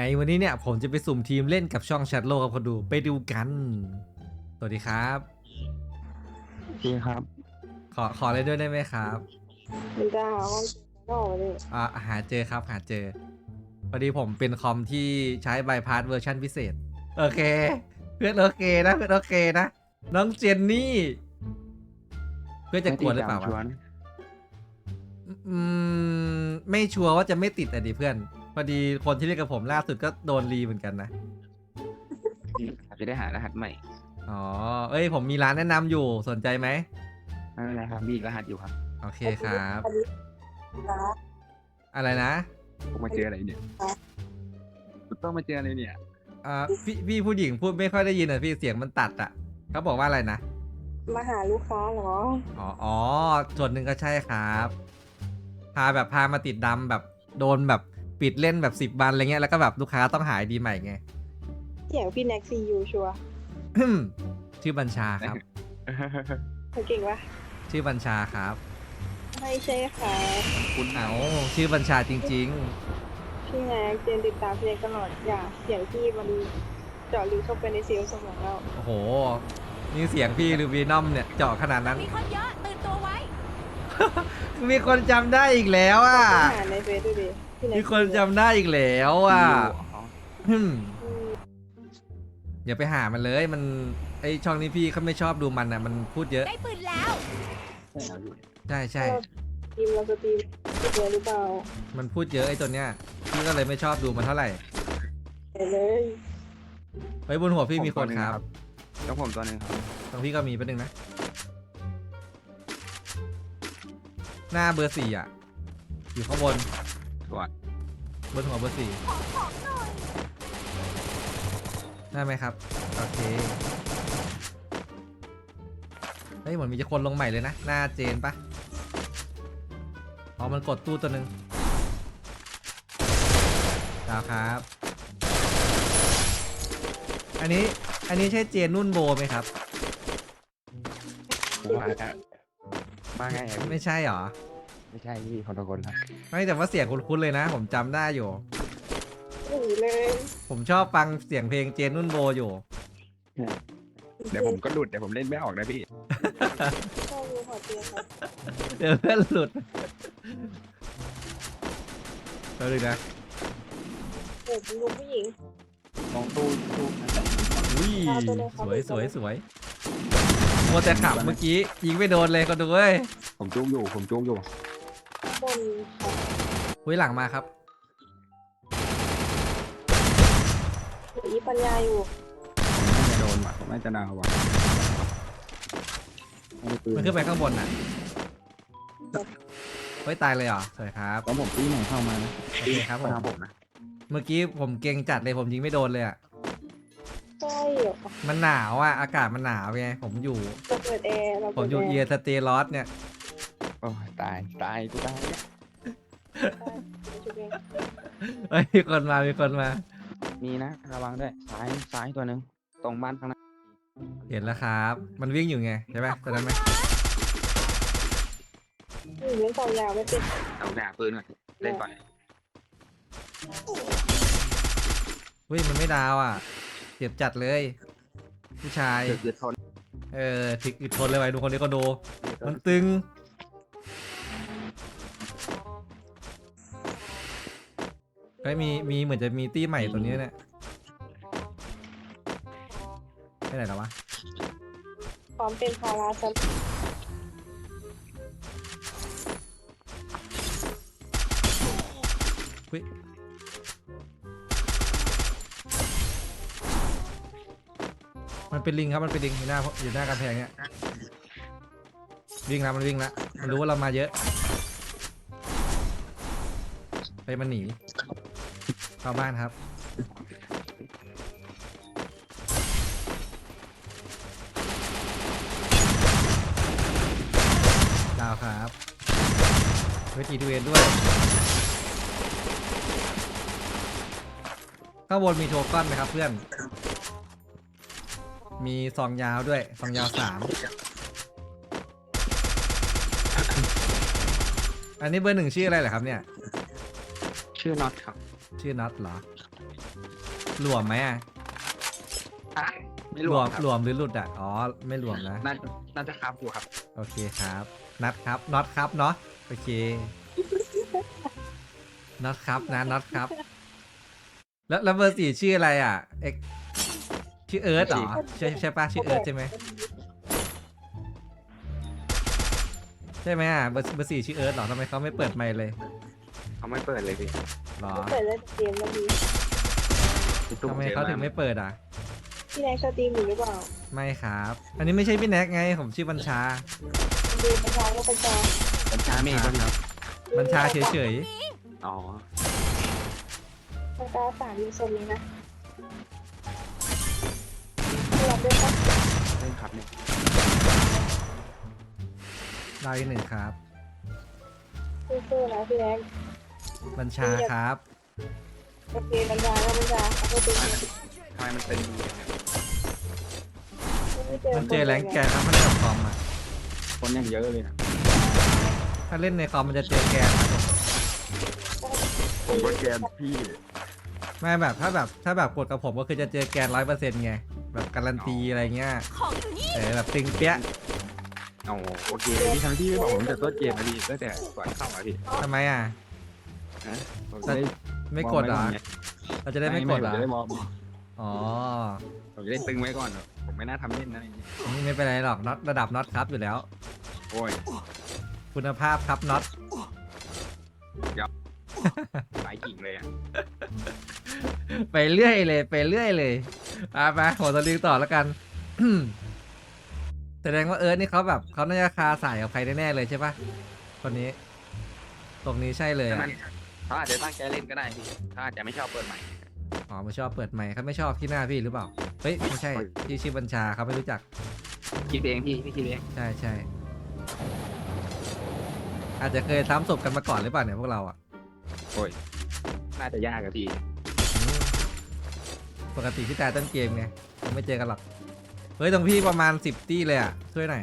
ไอวันนี้เนี่ยผมจะไปสุ่มทีมเล่นกับช่องแชทโลกครับคนดูไปดูกัน สวัสดีครับพี่ครับ ขอขอเลยด้วยได้ไหมครับ มันจะหาห้องนอกเลยอ่าหาเจอครับหาเจอพอดีผมเป็นคอมที่ใช้บายพาสเวอร์ชันพิเศษ โอเค เพื่อนโอเคนะ เพื่อนโอเคนะ น้องเจนนี่ เพื่อนจะกลัวหรือเปล่าไม่ติดตมชววะนอืมไม่ชัวร์ว่าจะไม่ติดอะดิเพื่อน พอดีคนที่เล่นกับผมล่าสุดก็โดนรีเหมือนกันนะ จะได้หารหัสใหม่อ๋อ เอ้ย ผมมีร้านแนะนำอยู่สนใจไหม ไม่เป็นไรครับมีอีกรหัสอยู่ครับโอเคครับอันนี้นะอะไรนะผมมาเจออะไรเนี่ยผมต้องมาเจออะไรเนี่ยอ่าพี่พี่ผู้หญิงพูดไม่ค่อยได้ยินอะพี่เสียงมันตัดอะเขาบอกว่าอะไรนะ มาหาลูกค้าเหรอ อ๋ออ๋อส่วนหนึ่งก็ใช่ครับ พาแบบพามาติดดำแบบโดนแบบ ปิดเล่นแบบสิบวันอะไรเงี้ยแล้วก็แบบลูกค้าต้องหายดีใหม่ไงเสียงพี่แน็กซียูชัวร์ชื่อบัญชาครับเขาเก่งปะชื่อบัญชาครับ ไม่ใช่ค่ะคุณเอาชื่อบัญชาจริงพี่แน็กเจนติดตามพี่แน็กตลอดอย่าเสียงพี่มันเจาะลึกเข้าไปในเซลล์สมองเราๆโอ้โหนี่เสียงพี่หรือวีนอมเนี่ยเจาะขนาดนั้น มีคนเยอะตื่นตัวไว้ มีคนจำได้อีกแล้วอะต้องหาในเฟซดูดิพี่แน็ก มีคนจำได้อีกแล้วอะอ๋ออืมอืมอย่าไปหามันเลยมันไอช่องนี้พี่เขาไม่ชอบดูมันอะ มันพูดเยอะ ได้ปืนแล้ว ใช่แล้วอยู่ใช่ใช่สตรีมเราสตรีมเจอหรือเปล่ามันพูดเยอะไอตัวเนี้ยพี่ก็เลยไม่ชอบดูมันเท่าไหร่เห็นเลยไว้บนหัวพี่มีคนครับต้องผมตัวหนึ่งครับตรงพี่ก็มีแป๊บนึงนะ หน้าเบอร์สี่อะ อยู่ข้างบน ตัวบนหัวเบอร์สี่ได้ไหมครับ โอเค เฮ้ยเหมือนมีคนลงใหม่เลยนะ หน้าเจนปะอ๋อ มันกดตู้ตัวหนึ่งดาวครับ อันนี้ อันนี้ใช่เจนนุ่นโบไหมครับผมมาแล้วมาไงอะพี่ไม่ใช่หรอ ไม่ใช่พี่คนละคนครับไม่แต่ว่าเสียงคุ้นๆเลยนะ ผมจำได้อยู่ หนีเลยผมชอบฟังเสียงเพลงเจนนุ่นโบอยู่ เดี๋ยวผมก็หลุดเดี๋ยวผมเล่นไม่ออกนะพี่ ชอบดูหัวเตียงครับเดี๋ยวเพื่อนหลุดเอาเลยนะเด็กลูกผู้หญิงมองตู้ตู้นะอุ้ยเอาตัวเลยคสรับวยสวยสวยมัวแต่ขับเมื่อกี้ยิงไม่โดนเลยก็ดูเว้ยผมจุ้งอยู่ผมจุ้งอยู่บ นครับอุ้ยหลังมาครับหนีปัญญาอยู่ผมน่าจะโดนว่ะผมน่าจะดาวว่ะไม่มีปืนมันขึ้นไปข้างบนน่ะเฮ้ยตายเลยเหรอสวยครับตอนผมตีใหม่เข้ามานะโอเคครับผมมาผมนะเมื่อกี้ผมเก่งจัดเลยผมยิงไม่โดนเลยอะใช่เหรอมันหนาวอะอากาศมันหนาวไงผมอยู่เราเปิดแอร์เราผมเปิดอยู่แอเอียร์สเตลอสเนี่ย โอ้ยตาย ตาย กูตายเนี่ยชุดเองเฮ้ยมีคนมา มีคนมา มีนะ ระวังด้วย ซ้าย ซ้ายตัวหนึ่ง ตรงบ้านข้างหน้าเห็นแล้วครับ มันวิ่งอยู่ไงใช่ไหมตอนนั้นไหมหนีเล่นต่อยาวไม่เป็นเอาหน้าปืนก่อนเล่นก่อน เฮ้ยมันไม่ดาวอะเจ็บจัดเลย ผู้ชาย เดือดเดือดทนเออถึกอึดทนเลยไว้ดูคนนี้ก็ดู มันตึง เฮ้ยมีมีเหมือนจะมีตี้ใหม่ตัวนี้เนี่ยไปไหนแล้ววะพร้อมเป็นภาราฉันมันเป็นลิงครับมันเป็นลิงอยู่หน้าอยู่หน้ากำแพงเนี่ยวิ่งแล้วมันวิ่งแล้วมันรู้ว่าเรามาเยอะไปมันหนี เข้าบ้านครับดาวครับเวทีดูเวนด้วย ข้างบนมีโทก้อนไหมครับเพื่อน มีซองยาวด้วยซองยาวสาม อันนี้เบอร์หนึ่งชื่ออะไรเหรอครับเนี่ย ชื่อน็อตครับ ชื่อน็อตเหรอหลวมไหมอะอะไม่หลรววมมครับหลวมหรือหลุดอะอ๋อไม่หลวมนะ น่าน่าจะครับอยู่ครับ โอเคครับ นัดครับ น็อตครับเนาะ โอเค น็อตครับนะ น็อตครับ แล้วแล้วเบอร์สี่ชื่ออะไรอะ เอ็ก ชื่อเอิร์ธเหรอ ใช่ใช่ปะชื่อเอิร์ธใช่ไหม ใช่ไหมอะ เบอร์เบอร์สี่ชื่อเอิร์ธเหรอทำไมเขาไม่เปิดไมค์เลยเขา ไม่เปิดเลยพี่หรอเปิดเล่นเกมแล้วดีพี่ตุ้ทำไมจอเขาถึงไม่เปิดอะ พี่แน็กสตรีมอยู่หรือเปล่าไม่ครับ อันนี้ไม่ใช่พี่แน็กไง ผมชื่อบัญชา ดูประชาก็ประชาบัญชาเมฆคป่ะรับบัญชาเฉยอ๋อประชาสามยูโซนนี้นะพี่รับด้วยครับเล่นครับเนี่ยๆดาวอีกหนึ่งครับสู้ๆนะพี่แน็ก บัญชาครับ โอเคประชาก็ประชาเขาก็เป็นทำไมมันเป็นอย่างนี้เนี่ยไม่เจอมันเจอแรงแกนครับมันเล่นกับคอมอะ คนยังเยอะเลยนะถ้าเล่นในคอมมันจะเจอแกนครับผมผมก็แกมพี่ไม่แบบถ้าแบบถ้าแบบกดกับผมก็คือจะเจอแกนร้อยเปอร์เซ็นต์ไง แบบการันตีอะไรเงี้ยเออแบบตึงเปี้ยะอ๋อโอเคพี่ทั้งที่ไม่บอกผมแต่ต้นเกมนะพี่ตั้งแต่ก่อนเข้ามาพี่ทำไมอะ ผมจะได้ไม่กดเหรอเราจะได้ไม่กดเหรอผมจะได้มองอ๋อผมจะได้ตึงไว้ก่อนผมไม่น่าทำเล่นนะอย่างนี้อันนี่ไม่เป็นไรหรอกน็อตระดับน็อตครับอยู่แล้ว โอ้ยคุณภาพครับน็อตสายกิ่งเลยอะไปเรื่อยเลย ไปเรื่อยเลยอะไปหัวสลิงต่อแล้วกัน แสดงว่าเอิร์ธนี่เขาแบบเขาน่าจะคาสายกับใครแน่ๆเลยใช่ปะคนนี้ ตรงนี้ใช่เลยแต่อะมัน เขาอาจจะตั้งใจเล่นก็ได้พี่เขาอาจจะไม่ชอบเปิดใหม่ อ๋อไม่ชอบเปิดใหม่เขาไม่ชอบที่หน้าพี่หรือเปล่า เฮ้ยไม่ใช่ที่ชื่อบัญชาเขาไม่รู้จัก คิดเองพี่พี่คิดเองใช่ใช่อาจจะเคยซ้ำศพกันมาก่อนหรือเปล่าเนี่ยพวกเราอะโอ้ยน่าจะยากอะพี่อืมปกติพี่ตายต้นเกมไงยังไม่เจอกันหรอก เฮ้ยตรงพี่ประมาณสิบตี้เลยอะช่วยหน่อย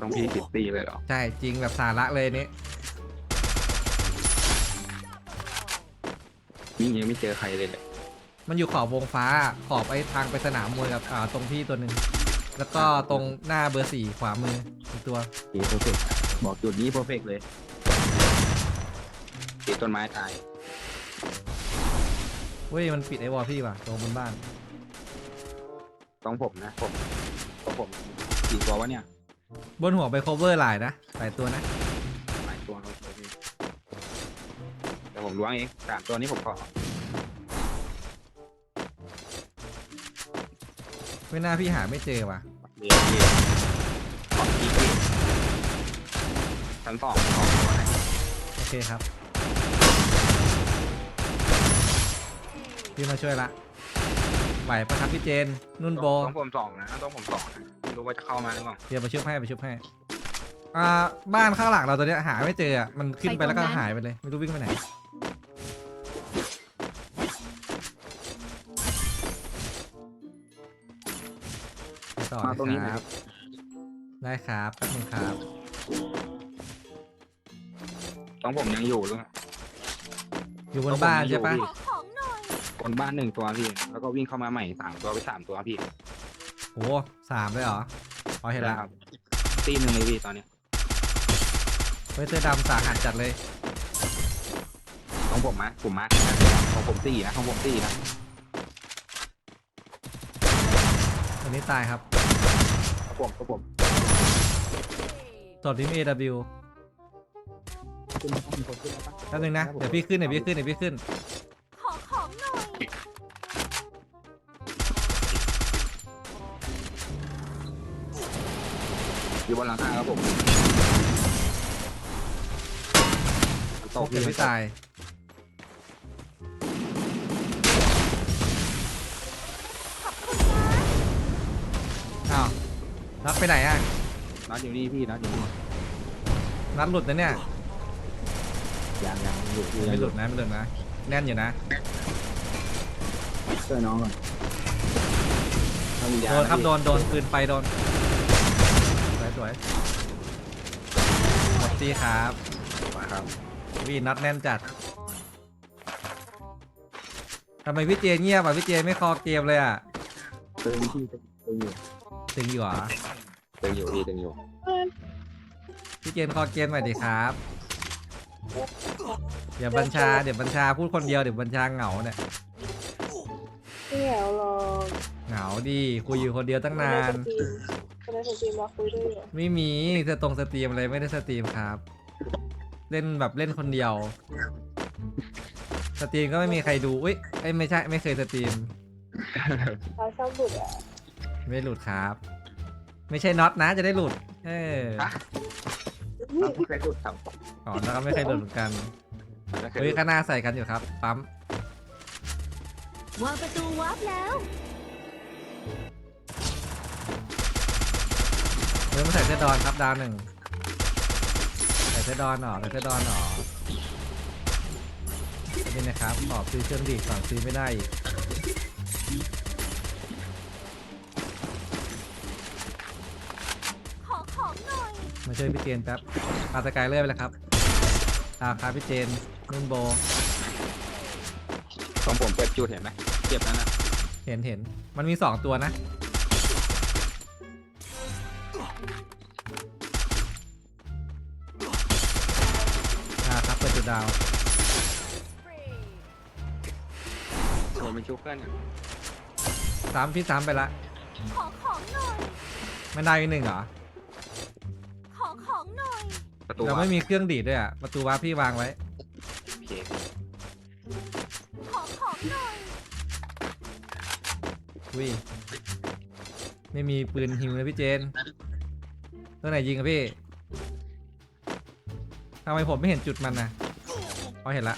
ต้องพี่ติดตีเลยเหรอ ใช่จริงแบบสาระเลยนี่ วิ่งยังไม่เจอใครเลยเลยมันอยู่ขอบวงฟ้าขอบไอ้ทางไปสนามมวยกับอ่าตรงพี่ตัวหนึ่งแล้วก็ตรงหน้าเบอร์สี่ขวามืออีกตัว โอเคเพอร์เฟกบอกจุดนี้เพอร์เฟกเลยติดต้นไม้ตายเว้ย มันปิดไอ้วอลพี่ว่ะตรงบนบ้าน ต้องผมนะผมต้องผมกี่ตัววะเนี่ย บนหัวไป cover หลายนะหลายตัวนะ ผมล้วงเองสามตัวนี้ผมขอไม่น่าพี่หาไม่เจอว่ะเรียนเรียนขอทีพี่ชั้นสองสองตัวนะโอเคครับพี่มาช่วยละไหวปะครับพี่เจนนุ่นโบต้องผมสองนะต้องผมสองนะไม่รู้ว่าจะเข้ามาหรือเปล่าเดี๋ยวไปชุบให้ไปชุบให้อ่าบ้านข้างหลังเราตัวเนี้ยหาไม่เจออะมันขึ้นไปแล้วก็หายไปเลยไม่รู้วิ่งไปไหน ต่อมาตรงนี้เลยนะครับได้ครับแป๊บนึงครับ ต้องผมยังอยู่หรือเปล่าอยู่บนบ้านใช่ปะต้องผมยังอยู่พี่คนบ้านหนึ่งตัวพี่ แล้วก็วิ่งเข้ามาใหม่สามตัวไปสามตัวพี่โอ้สามเลยเหรอพอเห็นแล้วครับตีหนึ่งเลยพี่ตอนเนี้ยเฮ้ยเสื้อดำสาหัสจัดเลย ของผมมะผมมาของผมสี่นะของผมสี่นะ ตัวนี้ตายครับของผมของผมสดทีม AW ขึ้นมามีคนขึ้นมาปะแป๊บนึงนะ เดี๋ยวพี่ขึ้นเดี๋ยวพี่ขึ้นเดี๋ยวพี่ขึ้น ขอของหน่อย อยู่บนหลังคาครับผมตกเดี๋ยวพี่ตาย นัดไปไหนอะน็อตอยู่นี่พี่น็อตอยู่นี่นัดหลุดนะเนี่ยยังยังอยู่พี่ไม่หลุดนะไม่หลุดนะแน่นอยู่นะช่วยน้องก่อนถ้ามียาโดนครับพี่โดนโดนปืนไฟโดนสวยสวยหมดตีครับมาครับวีนัดแน่นจัดทำไมพี่เจนเงียบอะพี่เจนไม่คอเกมเลยอะตึงพี่ตึงอยู่ ถึงอยู่เหรอตึงอยู่พี่ตึงอยู่พี่เจนคอเกมหน่อยดิครับ เดี๋ยวบัญชาเดี๋ยวบัญชาพูดคนเดียวเดี๋ยวบัญชาเหงาเนี่ยไม่เหงาหรอกเหงาดิคุยอยู่คนเดียวตั้งนานคนในสตรีมมาคุยด้วยเหรอไม่มีจะตรงสตรีมอะไรไม่ได้สตรีมครับ เล่นแบบเล่นคนเดียว สตรีมก็ไม่มีใครดูอุ้ยเอ้ยไม่ใช่ไม่เคยสตรีมเราชอบบุดอะ ไม่หลุดครับ ไม่ใช่น็อตนะจะได้หลุด เออฮะ เราไม่เคยดูดครับอ๋อแล้วก็ไม่เคยหลุดเหมือนกันไม่เคยเฮ้ยดูดข้างหน้าใส่กันอยู่ครับ ปั๊ม วางประตูวาร์ปแล้ว เฮ้ยมาใส่เสื้อดอนครับดาวหนึ่งใส่เสื้อดอนหนอใส่เสื้อดอนหนอนี่นะครับขอบซื้อเครื่องดีดก่อนซื้อไม่ได้อีก มาช่วยพี่เจนแป๊บพาสกายเลื่อยไปแล้วครับตามครับพี่เจนนุ่นโบ ของผมเปิดจุดเห็นไหมเจ็บแล้วนะเห็นเห็น มันมีสองตัวนะ อ่าครับเปิดจุดดาวโดนเป็นชุบเพื่อนอยู่สามพี่สามไปละ ขอของหน่อยไม่ได้อีกหนึ่งเหรอ ประตูเราวะไม่มีเครื่องดีดด้วยอะประตูวาร์ปพี่วางไว้ โอเคขอของหน่อยวิไม่มีปืนฮิวเลยพี่เจนตัวไหนยิงอะพี่ทำไมผมไม่เห็นจุดมันนะพอเห็นละ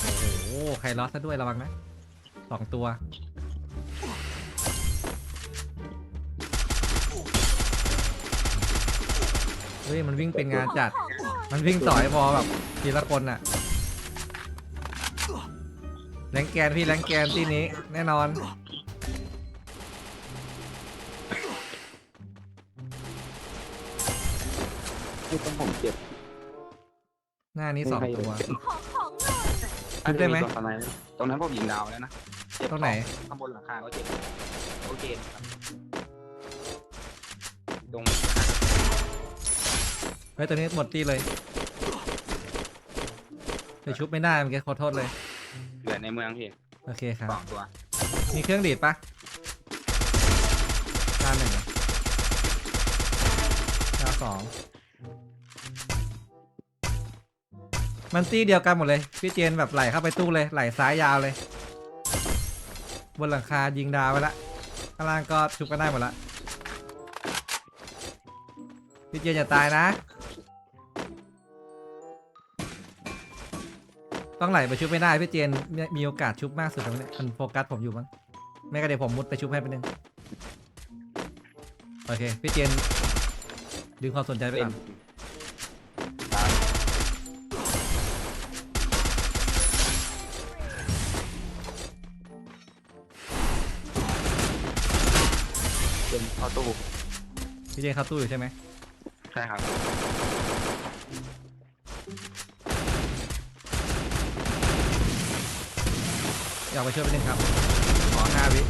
โอ้โห ใครล็อตซะด้วยระวังนะสองตัว เฮ้ยมันวิ่งเป็นงานจัดขอของหน่อยมันวิ่งต่อยพอแบบทีละคนอะแรงแกนพี่แรงแกนที่นี้แน่นอนพูดต้องผมเจ็บหน้านี้สองตัวขอของหน่อยชุบได้ไหม ตรงนั้นตรงนั้นผมยิงดาวแล้วนะเจ็บตรงไหน ข้างบนหลังคาก็เจ็บโอเคครับตรง เฮ้ยตัวนี้หมดตีเลยไปชุบไม่ได้เมื่อกี้ขอโทษเลย เหลือในเมืองพี่โอเคครับ สองตัวมีเครื่องดีดปะด้านหนึ่งด้านสอง มันตีเดียวกันหมดเลย พี่เจนแบบไหลเข้าไปตู้เลย ไหลซ้ายยาวเลย บนหลังคายิงดาวไปละข้างล่างก็ชุบกันได้หมดละ พี่เจนอย่าตายนะ ต้องไหลไปชุบไม่ได้พี่เจนมีมีโอกาสชุบมากสุดตรงนี้มันโฟกัสผมอยู่มั้งไม่ก็เดี๋ยวผมมุดไปชุบให้ไปบนึงโอเคพี่เจนดึงความสนใจไปเป็นก่อนดาวเป็นเข้าตู้พี่เจนเข้าตู้อยู่ใช่ไหมใช่ครับ อยากไปช่วยไปหนึ่งครับ ขอห้าวิ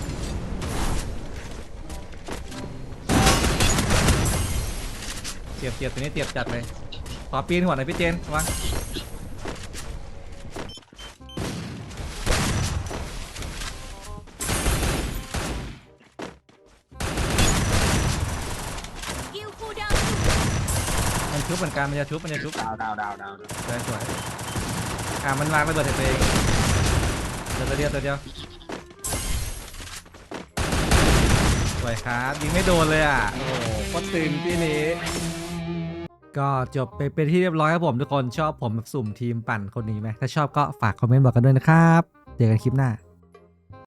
เตียบเตียบตัวนี้เตียบจัดเลย ขอปีนหัวหน่อยพี่เจนระวังกิลคูลดาวมันชุบเหมือนกันมันจะชุบมันจะชุบดาวดาวดาวดาวสวยสวยอ่ามันวางระเบิดใส่ตัวเอง เดี๋ยวตัวเดียวตัวเดียวสวยครับยิงไม่โดนเลยอะ โอ้โหโคตรตึงที่นี้ ก็จบไปเป็นที่เรียบร้อยครับผมทุกคนชอบผมแบบสุ่มทีมปั่นคนนี้ไหมถ้าชอบก็ฝากคอมเมนต์บอกกันด้วยนะครับ เจอกันคลิปหน้า